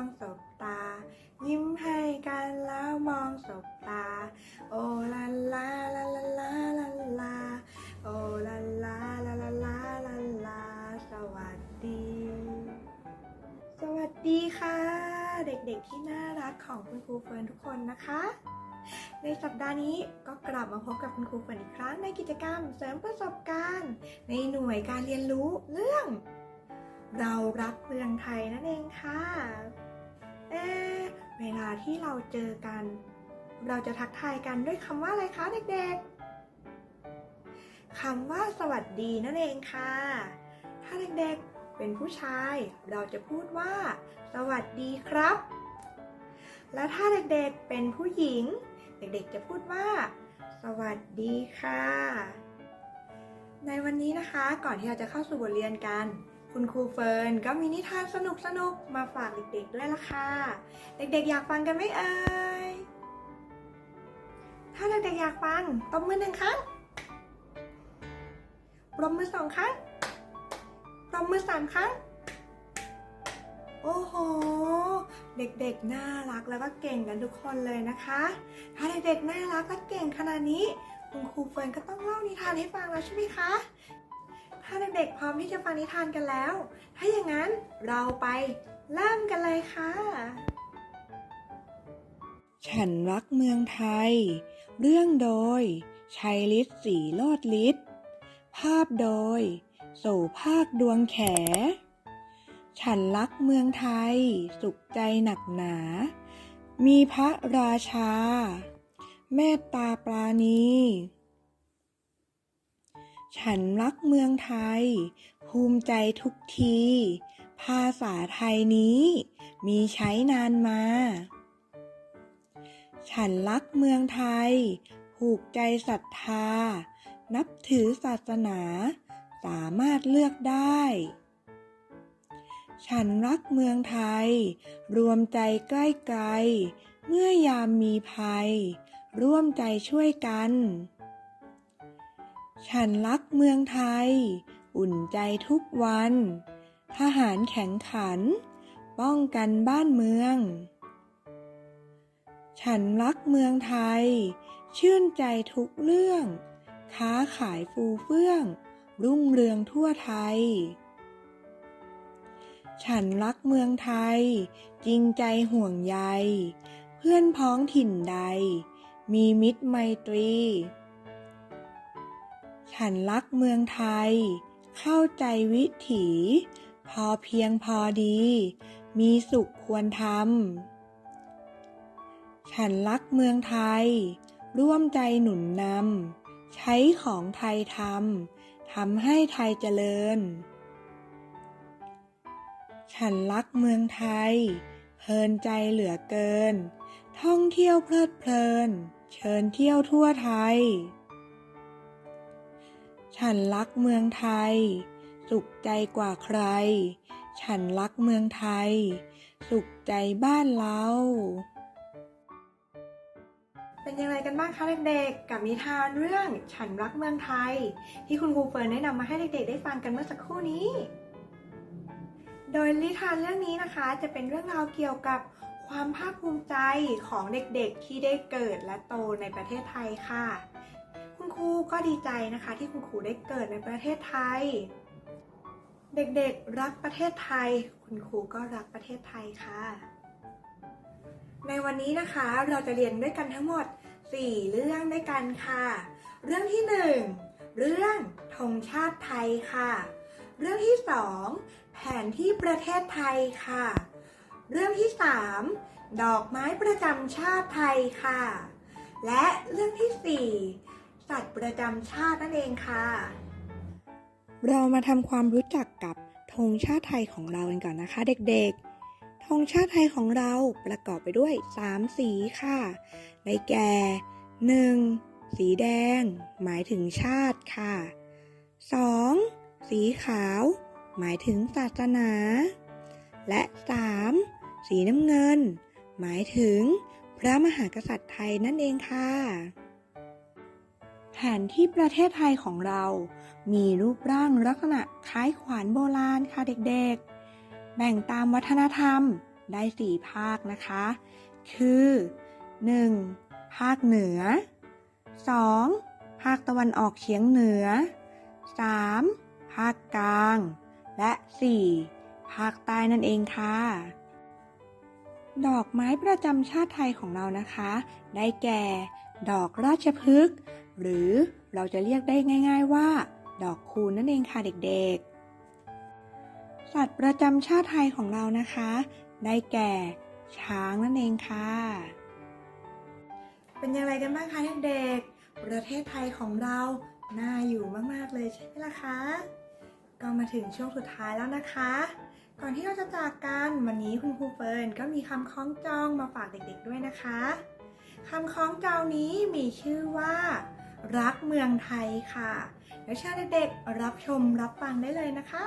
องสบตา ยิ้มให้กันแล้วมองสบตา โอลาลาลาลาลาลาลาโอลาลาลาลาลาลาลาสวัสดี สวัสดีค่ะ เด็กๆที่น่ารักของคุณครูเฟิร์นทุกคนนะคะ ในสัปดาห์นี้ก็กลับมาพบกับคุณครูเฟิร์นอีกครั้งในกิจกรรมเสริมประสบการณ์ ในหน่วยการเรียนรู้เรื่องเรารักเมืองไทยนั่นเองค่ะ เอ๊เวลาที่เราเจอกัน เราจะทักทายกันด้วยคำว่าอะไรคะเด็กๆคำว่าสวัสดีนั่นเองค่ะ ถ้าเด็กๆเป็นผู้ชาย เราจะพูดว่า สวัสดีครับ และถ้าเด็กๆเป็นผู้หญิง เด็กๆจะพูดว่า สวัสดีค่ะ ในวันนี้นะคะ ก่อนที่เราจะเข้าสู่บทเรียนกัน คุณครูเฟิร์นก็มีนิทานสนุกๆมาฝากเด็กๆด้วยล่ะค่ะ เด็กๆอยากฟังกันไหมเอ่ย ถ้าเด็กๆอยากฟังตบมือหนึ่งครั้งปรบมือสองครั้งปรบมือสามครั้ง โอ้โห เด็กๆน่ารักแล้วก็เก่งกันทุกคนเลยนะคะ ถ้าเด็กๆน่ารักและเก่งขนาดนี้ คุณครูเฟิร์นก็ต้องเล่านิทานให้ฟังแล้วใช่ไหมคะ ถ้าเด็กๆพร้อมที่จะฟังนิทานกันแล้ว ถ้าอย่างนั้นเราไปเริ่มกันเลยค่ะ ฉันรักเมืองไทย เรื่องโดย ชัยฤทธิ์สีโลดฤทธิ์ภาพโดย โสภาคดวงแข ฉันรักเมืองไทย สุขใจหนักหนา มีพระราชาแม่ตาปราณี ฉันรักเมืองไทย ภูมิใจทุกที ภาษาไทยนี้ มีใช้นานมา ฉันรักเมืองไทย ผูกใจศรัทธา นับถือศาสนา สามารถเลือกได้ ฉันรักเมืองไทย รวมใจใกล้ไกล เมื่อยามมีภัย ร่วมใจช่วยกัน ฉันรักเมืองไทย อุ่นใจทุกวัน ทหารแข็งขัน ป้องกันบ้านเมือง ฉันรักเมืองไทย ชื่นใจทุกเรื่อง ค้าขายฟูเฟื่อง รุ่งเรืองทั่วไทย ฉันรักเมืองไทย จริงใจห่วงใย เพื่อนพ้องถิ่นใด มีมิตรไมตรี ฉันรักเมืองไทย เข้าใจวิถี พอเพียงพอดี มีสุขควรทำ ฉันรักเมืองไทย ร่วมใจหนุนนำ ใช้ของไทยทำ ทำให้ไทยเจริญ ฉันรักเมืองไทย เพลินใจเหลือเกิน ท่องเที่ยวเพลิดเพลิน เชิญเที่ยวทั่วไทย ฉันรักเมืองไทย สุขใจกว่าใคร ฉันรักเมืองไทย สุขใจบ้านเรา เป็นยังไงกันบ้างคะเด็กๆ กับนิทานเรื่องฉันรักเมืองไทย ที่คุณครูเฟิร์นได้นำมาให้เด็กๆได้ฟังกันเมื่อสักครู่นี้ โดยนิทานเรื่องนี้นะคะจะเป็นเรื่องราวเกี่ยวกับความภาคภูมิใจของเด็กๆที่ได้เกิดและโตในประเทศไทยค่ะ คุณครูก็ดีใจนะคะที่คุณครูได้เกิดในประเทศไทย เด็กๆรักประเทศไทย คุณครูก็รักประเทศไทยค่ะ ในวันนี้นะคะเราจะเรียนด้วยกันทั้งหมด 4 เรื่องด้วยกันค่ะ เรื่องที่ 1 เรื่องธงชาติไทยค่ะ เรื่องที่ 2 แผนที่ประเทศไทยค่ะ เรื่องที่ 3 ดอกไม้ประจำชาติไทยค่ะ และเรื่องที่ 4 สัตว์ประจำชาตินั่นเองค่ะ เรามาทำความรู้จักกับธงชาติไทยของเรากันก่อนนะคะเด็กๆ ธงชาติไทยของเราประกอบไปด้วย 3 สีค่ะ ได้แก่ 1. สีแดง หมายถึงชาติค่ะ 2. สีขาว หมายถึงศาสนา และ 3. สีน้ำเงิน หมายถึงพระมหากษัตริย์ไทยนั่นเองค่ะ แผนที่ประเทศไทยของเรา มีรูปร่างลักษณะคล้ายขวานโบราณค่ะเด็กๆ แบ่งตามวัฒนธรรมได้สี่ภาคนะคะ คือ 1. ภาคเหนือ 2. ภาคตะวันออกเฉียงเหนือ 3. ภาคกลาง และ 4. ภาคใต้นั่นเองค่ะ ดอกไม้ประจำชาติไทยของเรานะคะ ได้แก่ ดอกราชพฤกษ์ หรือเราจะเรียกได้ง่าย ๆว่า ดอกคูณนั่นเองค่ะเด็กๆ สัตว์ประจำชาติไทยของเรานะคะ ได้แก่ ช้างนั่นเองค่ะ เป็นอย่างไรกันบ้างคะเด็กๆ ประเทศไทยของเราน่าอยู่มากๆเลยใช่ไหมล่ะคะ ก็มาถึงช่วงสุดท้ายแล้วนะคะ ก่อนที่เราจะจากกันวันนี้คุณครูเฟิร์นก็มีคำคล้องจองมาฝากเด็กๆด้วยนะคะคำคล้องจองนี้มีชื่อว่า รักเมืองไทยค่ะแล้วเชิญเด็กๆรับชมรับฟังได้เลยนะคะ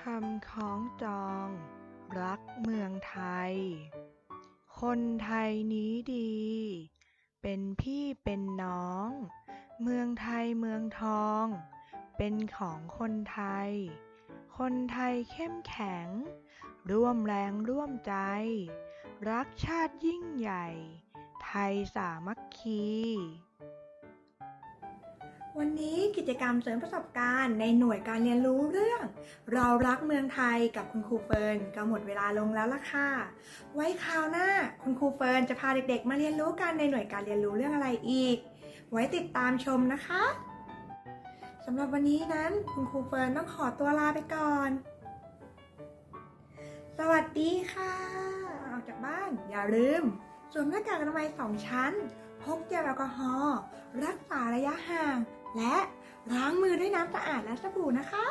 คำคล้องจอง รักเมืองไทย คนไทยนี้ดี เป็นพี่เป็นน้อง เมืองไทยเมืองทอง เป็นของคนไทย คนไทยเข้มแข็ง ร่วมแรงร่วมใจ รักชาติยิ่งใหญ่ ไทยสามัคคี วันนี้กิจกรรมเสริมประสบการณ์ในหน่วยการเรียนรู้เรื่อง เรารักเมืองไทยกับคุณครูเฟิร์นก็หมดเวลาลงแล้วล่ะค่ะ ไว้คราวหน้าคุณครูเฟิร์นจะพาเด็กๆ มาเรียนรู้กันในหน่วยการเรียนรู้เรื่องอะไรอีก ไว้ติดตามชมนะคะสำหรับวันนี้นั้นคุณครูเฟิร์นต้องขอตัวลาไปก่อน สวัสดีค่ะ ออกจากบ้านอย่าลืม สวมหน้ากากอนามัยสองชั้น พกเจลแอลกอฮอล์ รักษาระยะห่าง และล้างมือด้วยน้ำสะอาดและสบู่นะคะ